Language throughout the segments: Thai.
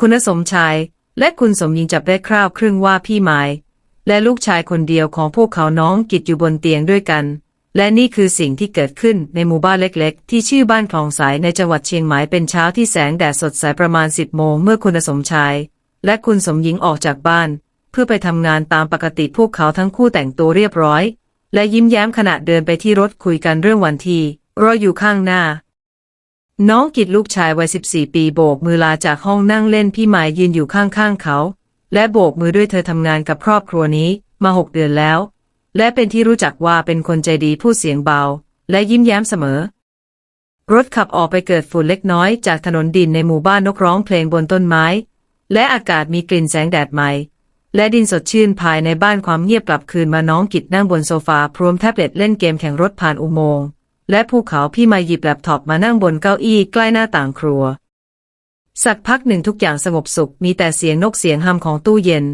คุณสมชาย และคุณสมยิงจับได้คร่าวครึ่งว่าพี่หมายและลูกชายคนเดียวของพวกเขาน้องกิจอยู่บนเตียงด้วยกัน และนี่คือสิ่งที่เกิดขึ้นในหมู่บ้านเล็กๆ ที่ชื่อบ้านคลองสายในจังหวัดเชียงใหม่เป็นเช้าที่แสงแดดสดใสประมาณ 10 โมงเมื่อคุณสมชาย และคุณสมหญิงออกจากบ้าน เพื่อไปทำงานตามปกติพวกเขาทั้งคู่แต่งตัวเรียบร้อย และยิ้มแย้มขณะเดินไปที่รถคุยกันเรื่องวันที่รออยู่ข้างหน้า น้องกิจลูกชายวัย 14 ปีโบกมือลาจากห้องนั่งเล่นพี่หมายยืนอยู่ข้างๆเขา และโบกมือด้วยเธอทำงานกับครอบครัวนี้มาหกเดือนแล้ว และเป็นที่รู้จักว่าเป็นคนใจดีพูดเสียงเบา และยิ้มแย้มเสมอ รถขับออกไปเกิดฝุ่นเล็กน้อยจากถนนดินในหมู่บ้านนกร้องเพลงบนต้นไม้ และอากาศมีกลิ่นแสงแดดใหม่ และดินสดชื่นภายในบ้านความเงียบกลับคืนมาน้องกิจนั่งบนโซฟาพร้อมแท็บเล็ตเล่นเกมแข่งรถผ่านอุโมงค์ และภูเขาพี่มาหยิบแล็ปท็อปมานั่งบนเก้าอี้ใกล้หน้าต่างครัว สักพักหนึ่งทุกอย่างสงบสุขมีแต่เสียงนกเสียงฮัมของตู้เย็น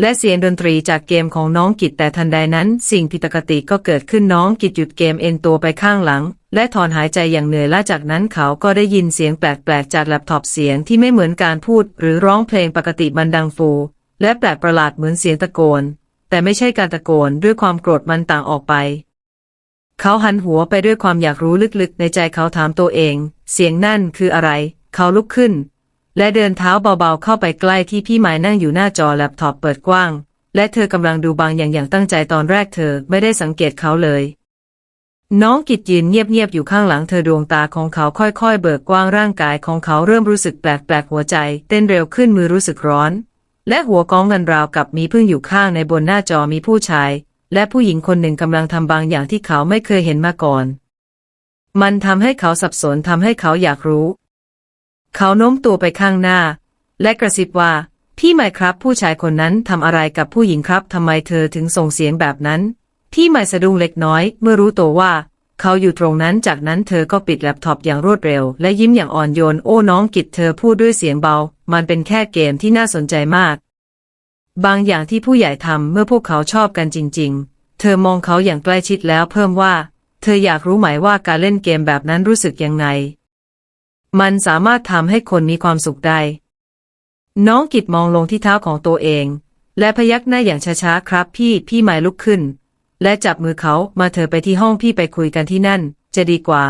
และเสียงดนตรีจากเกมของน้องกิจแต่ทันใดนั้น สิ่งผิดปกติก็เกิดขึ้นน้องกิจหยุดเกมเอ็นตัวไปข้างหลัง และถอนหายใจอย่างเหนื่อยและจากนั้นเขาก็ได้ยินเสียงแปลกๆจากแล็ปท็อปเสียงที่ไม่เหมือนการพูด หรือร้องเพลงปกติมันดังฟู และแปลกประหลาดเหมือนเสียงตะโกน แต่ไม่ใช่การตะโกนด้วยความโกรธมันต่างออกไป เขาหันหัวไปด้วยความอยากรู้ลึกๆ ในใจเขาถามตัวเอง เสียงนั่นคืออะไร เขาลุกขึ้น และเดินเท้าเบาๆเข้าไปใกล้ที่พี่หมายนั่งอยู่หน้าจอแล็ปท็อปเปิดกว้าง และเธอกำลังดูบางอย่างอย่างตั้งใจตอนแรกเธอไม่ได้สังเกตเขาเลย น้องกิจยืนเงียบๆอยู่ข้างหลังเธอดวงตาของเขาค่อยๆ เบิกกว้างร่างกายของเขาเริ่มรู้สึกแปลกๆหัวใจ เต้นเร็วขึ้นมือรู้สึกร้อนและหัวก้องกันราวกับมีพึ่งอยู่ข้างในบนหน้าจอมีผู้ชาย และผู้หญิงคนหนึ่งกำลังทำบางอย่างที่เขาไม่เคยเห็นมาก่อน มันทำให้เขาสับสนทำให้เขาอยากรู้ เขาโน้มตัวไปข้างหน้า และกระซิบว่า พี่ใหม่ครับ ผู้ชายคนนั้นทำอะไรกับผู้หญิงครับทำไมเธอถึงส่งเสียงแบบนั้น พี่ใหม่สะดุ้งเล็กน้อย เมื่อรู้ตัวว่า เขาอยู่ตรงนั้นจากนั้นเธอก็ปิดแล็ปท็อปอย่างรวดเร็ว และยิ้มอย่างอ่อนโยนโอ้น้องกิจเธอพูดด้วยเสียงเบา มันเป็นแค่เกมที่น่าสนใจมาก บางอย่างที่ผู้ใหญ่ทำเมื่อพวกเขาชอบกันจริง ๆ เธอมองเขาอย่างใกล้ชิดแล้วเพิ่มว่า เธออยากรู้ไหมว่าการเล่นเกมแบบนั้นรู้สึกยังไง มันสามารถทำให้คนมีความสุขได้ น้องกิดมองลงที่เท้าของตัวเอง และพยักหน้าอย่างช้าๆครับพี่พี่หมายลุกขึ้น และจับมือเขามาเธอไปที่ห้องพี่ไปคุยกันที่นั่น จะดีกว่า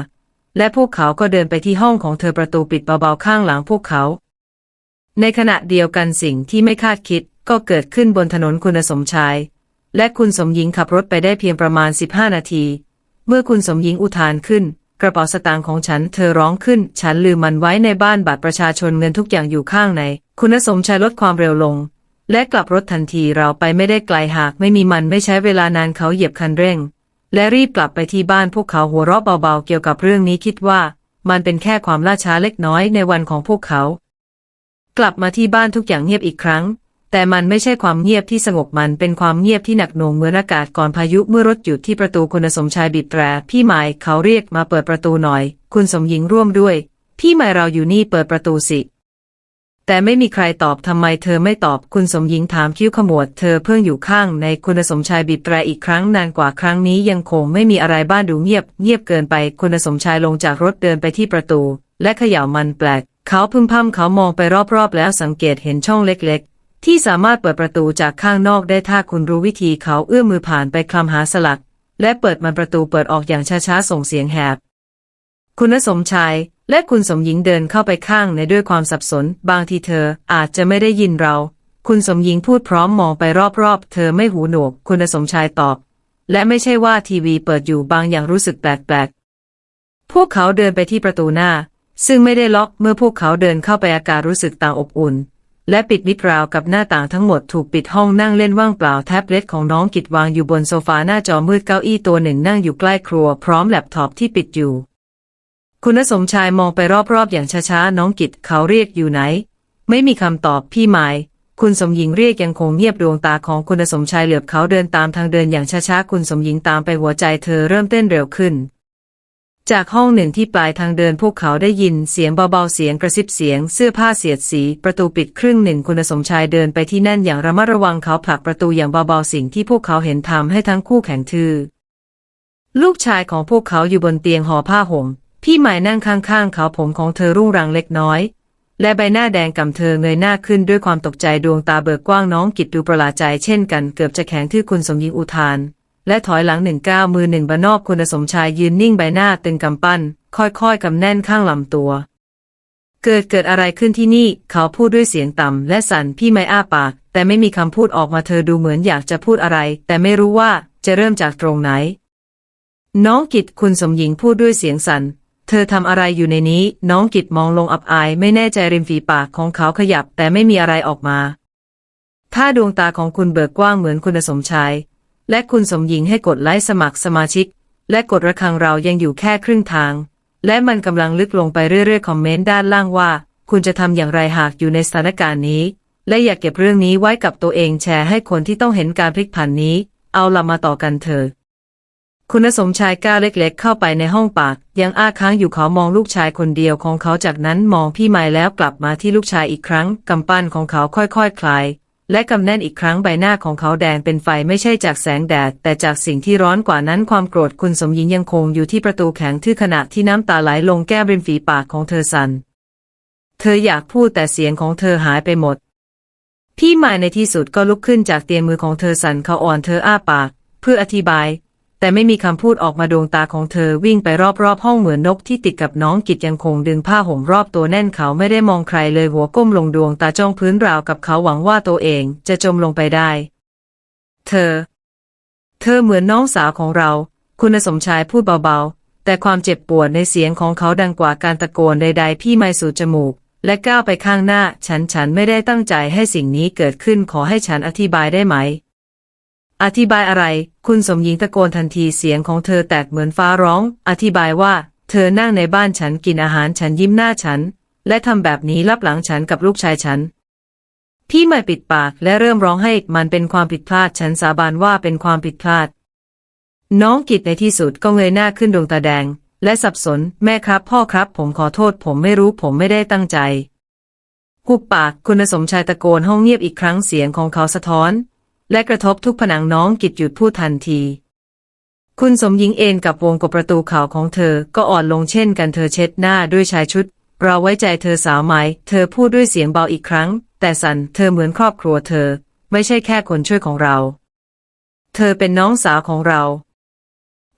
และพวกเขาก็เดินไปที่ห้องของเธอประตูปิดเบาๆข้างหลังพวกเขา ในขณะเดียวกันสิ่งที่ไม่คาดคิด ก็เกิดขึ้นบนถนนคุณสมชาย และคุณสมหญิงขับรถไปได้เพียงประมาณ 15 นาที เมื่อคุณสมหญิงอุทานขึ้น กระเป๋าสตางค์ของฉันเธอร้องขึ้น ฉันลืมมันไว้ในบ้านบัตรประชาชนเงินทุกอย่างอยู่ข้างใน คุณสมชายลดความเร็วลง และกลับรถทันทีเราไปไม่ได้ไกลหาก ไม่มีมันไม่ใช้เวลานานเขาเหยียบคันเร่ง และรีบกลับไปที่บ้านพวกเขาหัวเราะเบาๆ เกี่ยวกับเรื่องนี้คิดว่า มันเป็นแค่ความล่าช้าเล็กน้อยในวันของพวกเขา กลับมาที่บ้านทุกอย่างเงียบอีกครั้ง แต่มันไม่ใช่ความเงียบที่สงบมันเป็นความเงียบที่หนักหน่วงเหมือนอากาศก่อนพายุเมื่อรถหยุดที่ประตูคุณสมชายบีบแตรพี่หมายเขาเรียกมาเปิดประตูหน่อย คุณสมหญิงร่วมด้วย พี่หมายเราอยู่นี่เปิดประตูสิ แต่ไม่มีใครตอบทำไมเธอไม่ตอบคุณสมหญิงถามคิ้วขมวดเธอเพิ่งอยู่ข้างในคุณสมชายบีบแตรอีกครั้งนานกว่าครั้งนี้ยังคงไม่มีอะไรบ้านดูเงียบ เงียบเกินไปคุณสมชายลงจากรถเดินไปที่ประตู และเขย่ามันแปลก เขาพึมพำเขามองไปรอบๆ แล้วสังเกตเห็นช่องเล็กๆ ที่สามารถเปิดประตูจากข้างนอกได้ถ้าคุณรู้วิธีเขาเอื้อมมือผ่านไปคลำหาสลัก และเปิดมันประตูเปิดออกอย่างช้าๆส่งเสียงแหบ คุณสมชายและคุณสมหญิงเดินเข้าไปข้างในด้วยความสับสน บางทีเธออาจจะไม่ได้ยินเรา คุณสมหญิงพูดพร้อมมองไปรอบๆ เธอไม่หูหนวก คุณสมชายตอบ และไม่ใช่ว่าทีวีเปิดอยู่บางอย่างรู้สึกแปลกๆ พวกเขาเดินไปที่ประตูหน้า ซึ่งไม่ได้ล็อกเมื่อพวกเขาเดินเข้าไปอากาศรู้สึกต่างอบอุ่น และปิดมิดราวกับหน้าต่างทั้งหมดถูกปิดห้องนั่งเล่นว่างเปล่าแท็บเล็ตของน้องกิดวางอยู่บนโซฟาหน้าจอมืดเก้าอี้ตัวหนึ่งนั่งอยู่ใกล้ครัวพร้อมแล็ปท็อปที่ปิดอยู่ คุณสมชายมองไปรอบๆอย่างช้าๆน้องกิตเขาเรียกอยู่ไหน ไม่มีคำตอบพี่หมายคุณสมหญิงเรียกยังคงเงียบดวงตาของคุณสมชายเหลือบเขาเดินตามทางเดินอย่างช้าๆคุณสมหญิงตามไปหัวใจเธอเริ่มเต้นเร็วขึ้น จากห้องหนึ่งที่ปลายทางเดินพวกเขาได้ยินเสียงเบาๆเสียงกระซิบเสียงเสื้อผ้าเสียดสี ประตูปิดครึ่งหนึ่งคุณสมชายเดินไปที่นั่นอย่างระมัดระวังเขาผลักประตูอย่างเบาๆสิ่งที่พวกเขาเห็นทำให้ทั้งคู่แข็งทื่อลูกชายของพวกเขาอยู่บนเตียงห่อผ้าห่มพี่หมายนั่งข้างๆเขาผมของเธอรุ่งรังเล็กน้อย และใบหน้าแดงก่ำเธอเงยหน้าขึ้นด้วยความตกใจดวงตาเบิกกว้างน้องกิดดูประหลาดใจเช่นกันเกือบจะแข็งที่อคุณสมหญิงอุทาน และถอยหลังหนึ่งก้าวมือหนึ่งบานอกคุณสมชายยืนนิ่งใบหน้าตึงกำปั้น ค่อยๆกำแน่นข้างลำตัว เกิดเกิดอะไรขึ้นที่นี่ เขาพูดด้วยเสียงต่ำและสั่นพี่ไม่อ้าปาก แต่ไม่มีคำพูดออกมาเธอดูเหมือนอยากจะพูดอะไร แต่ไม่รู้ว่าจะเริ่มจากตรงไหน น้องกิตคุณสมหญิงพูดด้วยเสียงสัน่นเธอทำอะไรอยู่ในนี้ น้องกิตมองลงอับอาย ไม่แน่ใจริมฝีปากของเขาขยับ แต่ไม่มีอะไรออกมา ถ้าดวงตาของคุณเบิกกว้างเหมือนคุณสมชาย และคุณสมหญิงให้กดไลค์สมัครสมาชิก และกดระฆังเรายังอยู่แค่ครึ่งทาง และมันกำลังลึกลงไปเรื่อยๆคอมเมนต์ด้านล่างว่า คุณจะทำอย่างไรหากอยู่ในสถานการณ์นี้ และอย่าเก็บเรื่องนี้ไว้กับตัวเองแชร์ให้คนที่ต้องเห็นการพลิกผันนี้ เอาละมาต่อกันเถอะคุณสมชายก้าวเล็กๆ เข้าไปในห้องปาก ยังอ้าค้างอยู่เขามองลูกชายคนเดียวของเขาจากนั้นมองพี่ไม้แล้วกลับมาที่ลูกชายอีกครั้งกำปั้นของเขาค่อยๆคคลาย และกำแน่นอีกครั้งใบหน้าของเขาแดงเป็นไฟไม่ใช่จากแสงแดด แต่จากสิ่งที่ร้อนกว่านั้นความโกรธคุณสมหญิงยังคงอยู่ที่ประตูแข็งทื่อขณะที่น้ำตาไหลลงแก้มริมฝีปากของเธอสัน่นเธออยากพูดแต่เสียงของเธอหายไปหมด พี่หมายในที่สุดก็ลุกขึ้นจากเตียงมือของเธอสั่นเขาอ่อนเธออ้าปาก เพื่ออธิบาย แต่ไม่มีคำพูดออกมาดวงตาของเธอวิ่งไปรอบๆห้องเหมือนนกที่ติดกับน้องกิจยังคงดึงผ้าห่มรอบตัวแน่นเขาไม่ได้มองใครเลยหัวก้มลงดวงตาจ้องพื้นราวกับเขาหวังว่าตัวเองจะจมลงไปได้ เธอ เธอเหมือนน้องสาวของเรา คุณสมชายพูดเบาๆ แต่ความเจ็บปวดในเสียงของเขาดังกว่าการตะโกนใดๆ พี่ไม่สูดจมูก และก้าวไปข้างหน้า ฉันฉันไม่ได้ตั้งใจให้สิ่งนี้เกิดขึ้นขอให้ฉันอธิบายได้ไหม อธิบายอะไร คุณสมหญิงตะโกนทันทีเสียงของเธอแตกเหมือนฟ้าร้อง อธิบายว่า เธอนั่งในบ้านฉันกินอาหารฉันยิ้มหน้าฉัน และทำแบบนี้รับหลังฉันกับลูกชายฉัน พี่ไม่ปิดปากและเริ่มร้องให้มันเป็นความผิดพลาดฉันสาบานว่าเป็นความผิดพลาด น้องกิจในที่สุดก็เงยหน้าขึ้นดวงตาแดง และสับสน แม่ครับ พ่อครับ ผมขอโทษ ผมไม่รู้ ผมไม่ได้ตั้งใจหุบปากคุณสมชายตะโกนห้องเงียบอีกครั้งเสียงของเขาสะท้อน และกระทบทุกผนังน้องกิจหยุดพูดทันที คุณสมหญิงเอนกับวงกบประตูข่าวของเธอก็อ่อนลงเช่นกันเธอเช็ดหน้าด้วยชายชุด เราไว้ใจเธอสาวไหม เธอพูดด้วยเสียงเบาอีกครั้ง แต่สันเธอเหมือนครอบครัวเธอ ไม่ใช่แค่คนช่วยของเรา เธอเป็นน้องสาวของเรา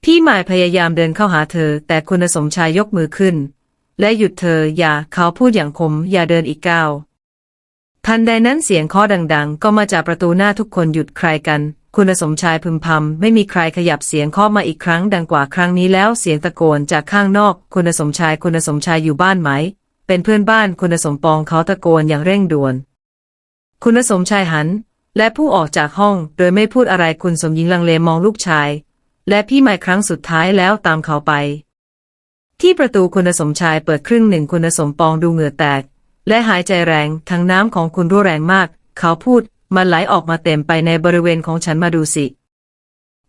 พี่หมายพยายามเดินเข้าหาเธอ แต่คุณสมชายยกมือขึ้น และหยุดเธออย่าเขาพูดอย่างคมอย่าเดินอีกก้าว ทันใดนั้นเสียงเคาะดัง ๆ ก็มาจากประตูหน้าทุกคนหยุดใครกัน คุณสมชายพึมพำไม่มีใครขยับเสียงเคาะมาอีกครั้งดังกว่าครั้งนี้แล้วเสียงตะโกนจากข้างนอก คุณสมชายคุณสมชายอยู่บ้านไหม เป็นเพื่อนบ้านคุณสมปองเขาตะโกนอย่างเร่งด่วน คุณสมชายหัน และผู้ออกจากห้องโดยไม่พูดอะไรคุณสมหญิงลังเลมองลูกชาย และพี่ใหม่ครั้งสุดท้ายแล้วตามเขาไป ที่ประตูคุณสมชายเปิดครึ่งหนึ่งคุณสมปองดูเหงื่อแตก และหายใจแรง ทั้งน้ำของคุณรั่วแรงมาก เขาพูด มันไหลออกมาเต็มไปในบริเวณของฉันมาดูสิ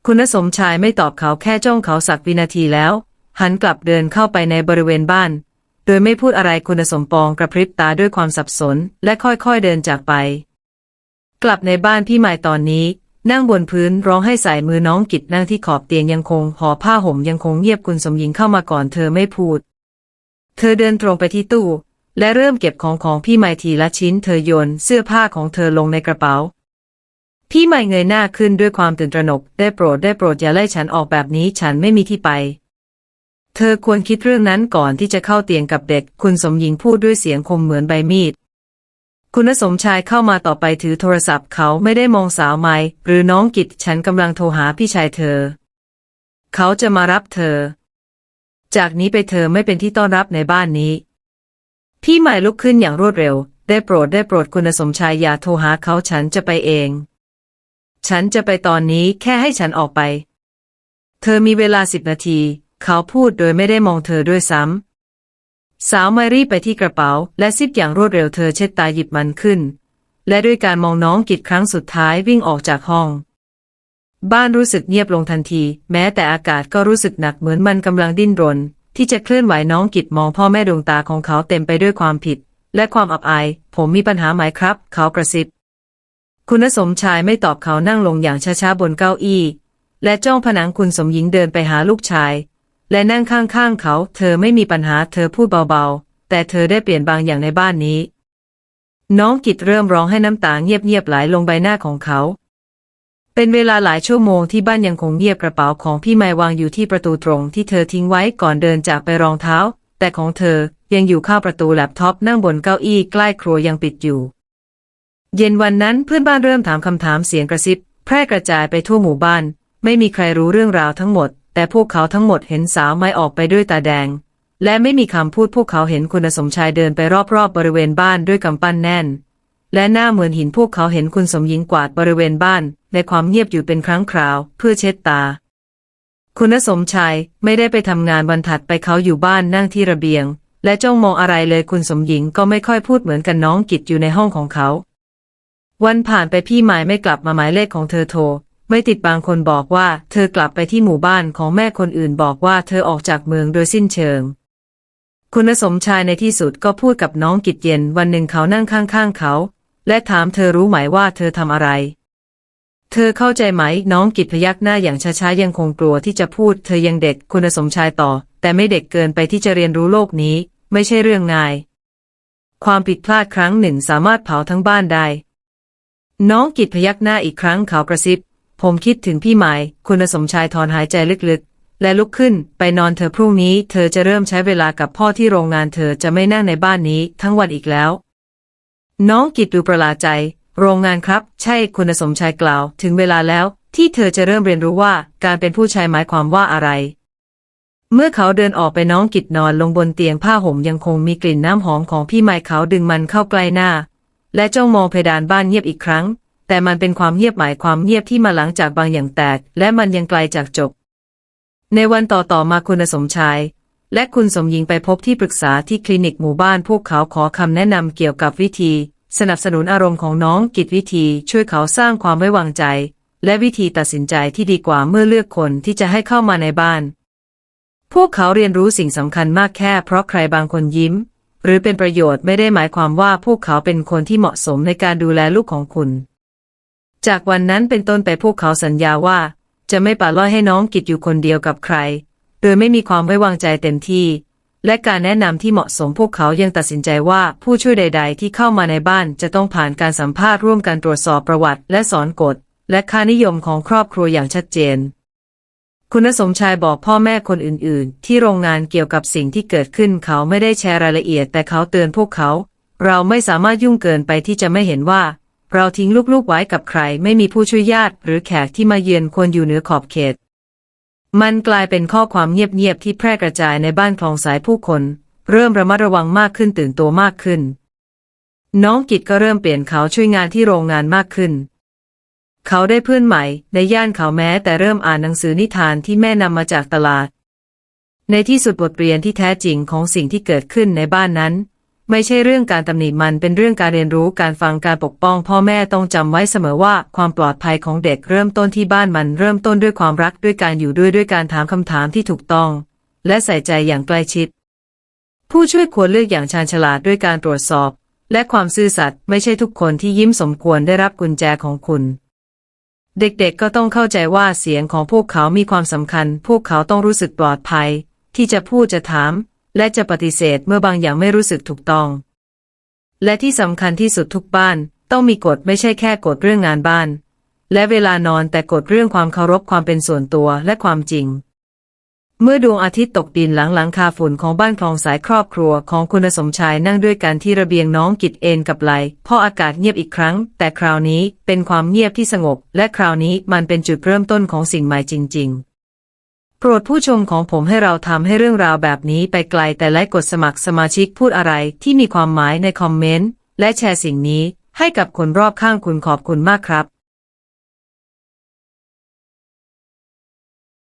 คุณสมชายไม่ตอบเขาแค่จ้องเขาสักวินาทีแล้ว หันกลับเดินเข้าไปในบริเวณบ้าน โดยไม่พูดอะไรคุณสมปองกระพริบตาด้วยความสับสน และค่อยๆเดินจากไป กลับในบ้านพี่หม่ตอนนี้ นั่งบนพื้นร้องให้ใส่มือน้องกิจนั่งที่ขอบเตียงยังคงห่อผ้าห่มยังคงเงียบคุณสมหญิงเข้ามาก่อนเธอไม่พูด เธอเดินตรงไปที่ตู้ และเริ่มเก็บของของพี่ใหม่ทีละชิ้นเธอโยนเสื้อผ้าของเธอลงในกระเป๋า พี่ใหม่เงยหน้าขึ้นด้วยความตื่นตระหนก ได้โปรดได้โปรดอย่าไล่ฉันออกแบบนี้ฉันไม่มีที่ไป เธอควรคิดเรื่องนั้นก่อนที่จะเข้าเตียงกับเด็ก คุณสมหญิงพูดด้วยเสียงคมเหมือนใบมีด คุณสมชายเข้ามาต่อไปถือโทรศัพท์เขาไม่ได้มองสาวไม้หรือน้องกิจฉันกำลังโทรหาพี่ชายเธอ เขาจะมารับเธอ จากนี้ไปเธอไม่เป็นที่ต้อนรับในบ้านนี้ พี่ใหม่ลุกขึ้นอย่างรวดเร็ว ได้โปรดได้โปรดคุณสมชายอย่าโทรหาเขาฉันจะไปเอง ฉันจะไปตอนนี้แค่ให้ฉันออกไป เธอมีเวลาสิบนาที เขาพูดโดยไม่ได้มองเธอด้วยซ้ำ สาวมารีไปที่กระเป๋า และซิบอย่างรวดเร็วเธอเช็ดตาหยิบมันขึ้น และด้วยการมองน้องกิดครั้งสุดท้ายวิ่งออกจากห้องบ้านรู้สึกเงียบลงทันที แม้แต่อากาศก็รู้สึกหนักเหมือนมันกำลังดิ้นรน ที่จะเคลื่อนไหวน้องกิดมองพ่อแม่ดวงตาของเขาเต็มไปด้วยความผิด และความอับอาย ผมมีปัญหาไหมครับ เขากระซิบ คุณสมชายไม่ตอบเขานั่งลงอย่างช้าๆบนเก้าอี้ และจ้องผนังคุณสมหญิงเดินไปหาลูกชาย และนั่งข้างๆเขา เธอไม่มีปัญหาเธอพูดเบาๆ แต่เธอได้เปลี่ยนบางอย่างในบ้านนี้ น้องกิจเริ่มร้องให้น้ำตาเงียบๆไหลลงใบหน้าของเขา เป็นเวลาหลายชั่วโมงที่บ้านยังคงเงียบกระเป๋าของพี่ไม้วางอยู่ที่ประตูตรงที่เธอทิ้งไว้ก่อนเดินจากไปรองเท้า แต่ของเธอยังอยู่ข้างประตูแล็ปท็อปนั่งบนเก้าอี้ใกล้ครัวยังปิดอยู่ เย็นวันนั้นเพื่อนบ้านเริ่มถามคำถามเสียงกระซิบ แพร่กระจายไปทั่วหมู่บ้าน ไม่มีใครรู้เรื่องราวทั้งหมด แต่พวกเขาทั้งหมดเห็นสาวไม้ออกไปด้วยตาแดง และไม่มีคำพูดพวกเขาเห็นคุณสมชายเดินไปรอบๆบริเวณบ้านด้วยกำปั้นแน่น และหน้าเหมือนหินพวกเขาเห็นคุณสมหญิงกวาดบริเวณบ้าน ในความเงียบอยู่เป็นครั้งคราว เพื่อเช็ดตา คุณสมชายไม่ได้ไปทำงานวันถัดไปเขาอยู่บ้านนั่งที่ระเบียง และจ้องมองอะไรเลยคุณสมหญิงก็ไม่ค่อยพูดเหมือนกันน้องกิจอยู่ในห้องของเขา วันผ่านไปพี่หมายไม่กลับมาหมายเลขของเธอโทรไม่ติดบางคนบอกว่า เธอกลับไปที่หมู่บ้านของแม่คนอื่นบอกว่าเธอออกจากเมืองโดยสิ้นเชิง คุณสมชายในที่สุดก็พูดกับน้องกิจเย็น วันหนึ่งเขานั่งข้างๆเขา และถามเธอรู้ไหมว่าเธอทำอะไร เธอเข้าใจไหมน้องกิจพยักหน้าอย่างช้าๆยังคงกลัวที่จะพูด เธอยังเด็กคุณสมชายต่อ แต่ไม่เด็กเกินไปที่จะเรียนรู้โลกนี้ ไม่ใช่เรื่องง่าย ความผิดพลาดครั้งหนึ่งสามารถเผาทั้งบ้านได้ น้องกิจพยักหน้าอีกครั้งเขากระซิบ ผมคิดถึงพี่หมาย คุณสมชายถอนหายใจลึกๆ และลุกขึ้นไปนอนเธอพรุ่งนี้ เธอจะเริ่มใช้เวลากับพ่อที่โรงงานเธอจะไม่นั่งในบ้านนี้ทั้งวันอีกแล้ว น้องกิจดูประหลาดใจ โรงงานครับ ใช่คุณสมชายกล่าว ถึงเวลาแล้ว ที่เธอจะเริ่มเรียนรู้ว่าการเป็นผู้ชายหมายความว่าอะไร เมื่อเขาเดินออกไปน้องกิจนอนลงบนเตียงผ้าห่มยังคงมีกลิ่นน้ำหอมของพี่ไม้เขาดึงมันเข้าใกล้หน้า และจ้องมองเพดานบ้านเงียบอีกครั้ง แต่มันเป็นความเงียบหมายความเงียบที่มาหลังจากบางอย่างแตก และมันยังไกลจากจบ ในวันต่อๆมาคุณสมชาย และคุณสมหญิงไปพบที่ปรึกษาที่คลินิกหมู่บ้านพวกเขาขอคำแนะนำเกี่ยวกับวิธี สนับสนุนอารมณ์ของน้องกิจวิธีช่วยเขาสร้างความไว้วางใจ และวิธีตัดสินใจที่ดีกว่าเมื่อเลือกคนที่จะให้เข้ามาในบ้าน พวกเขาเรียนรู้สิ่งสำคัญมากแค่เพราะใครบางคนยิ้ม หรือเป็นประโยชน์ไม่ได้หมายความว่าพวกเขาเป็นคนที่เหมาะสมในการดูแลลูกของคุณ จากวันนั้นเป็นต้นไปพวกเขาสัญญาว่า จะไม่ปล่าล่อยให้น้องกิจอยู่คนเดียวกับใคร โดยไม่มีความไว้วางใจเต็มที่ และการแนะนำที่เหมาะสมพวกเขายังตัดสินใจว่าผู้ช่วยใด ๆ ที่เข้ามาในบ้านจะต้องผ่านการสัมภาษณ์ร่วมกันตรวจสอบประวัติและสอนกฎ และค่านิยมของครอบครัวอย่างชัดเจน คุณสมชายบอกพ่อแม่คนอื่น ๆ ที่โรงงานเกี่ยวกับสิ่งที่เกิดขึ้นเขาไม่ได้แชร์รายละเอียด แต่เขาเตือนพวกเขา เราไม่สามารถยุ่งเกินไปที่จะไม่เห็นว่า เราทิ้งลูก ๆ ไว้กับใคร ไม่มีผู้ช่วยญาติ หรือแขกที่มาเยือนควรอยู่เหนือขอบเขต มันกลายเป็นข้อความเงียบๆที่แพร่กระจายในบ้านคลองสายผู้คน เริ่มระมัดระวังมากขึ้นตื่นตัวมากขึ้น น้องกิจก็เริ่มเปลี่ยนเขาช่วยงานที่โรงงานมากขึ้น เขาได้เพื่อนใหม่ในย่านเขาแม้แต่เริ่มอ่านหนังสือนิทานที่แม่นำมาจากตลาด ในที่สุดบทเรียนที่แท้จริงของสิ่งที่เกิดขึ้นในบ้านนั้น ไม่ใช่เรื่องการตำหนิมันเป็นเรื่องการเรียนรู้การฟังการปกป้อง พ่อแม่ต้องจำไว้เสมอว่าความปลอดภัยของเด็กเริ่มต้นที่บ้านมันเริ่มต้นด้วยความรักด้วยการอยู่ด้วยด้วยการถามคำถามที่ถูกต้อง และใส่ใจอย่างใกล้ชิด ผู้ช่วยควรเลือกอย่างชาญฉลาดด้วยการตรวจสอบ และความซื่อสัตย์ไม่ใช่ทุกคนที่ยิ้มสมควรได้รับกุญแจของคุณเด็กๆ ก็ต้องเข้าใจว่าเสียงของพวกเขามีความสำคัญ พวกเขาต้องรู้สึกปลอดภัย ที่จะพูดจะถาม และจะปฏิเสธเมื่อบางอย่างไม่รู้สึกถูกต้อง และที่สำคัญที่สุดทุกบ้านต้องมีกฎไม่ใช่แค่กฎเรื่องงานบ้าน และเวลานอนแต่กฎเรื่องความเคารพความเป็นส่วนตัวและความจริง เมื่อดวงอาทิตย์ตกดินหลังหลังคาฝุ่นของบ้านคลองสายครอบครัวของคุณสมชายนั่งด้วยกันที่ระเบียงน้องกิจเอนกับไหลพ่ออากาศเงียบอีกครั้ง แต่คราวนี้เป็นความเงียบที่สงบ และคราวนี้มันเป็นจุดเริ่มต้นของสิ่งใหม่จริง ๆ โปรดผู้ชมของผมให้เราทำให้เรื่องราวแบบนี้ไปไกลแต่และกดสมัครสมาชิกพูดอะไรที่มีความหมายในคอมเมนต์ และแชร์สิ่งนี้ให้กับคนรอบข้างคุณขอบคุณมากครับ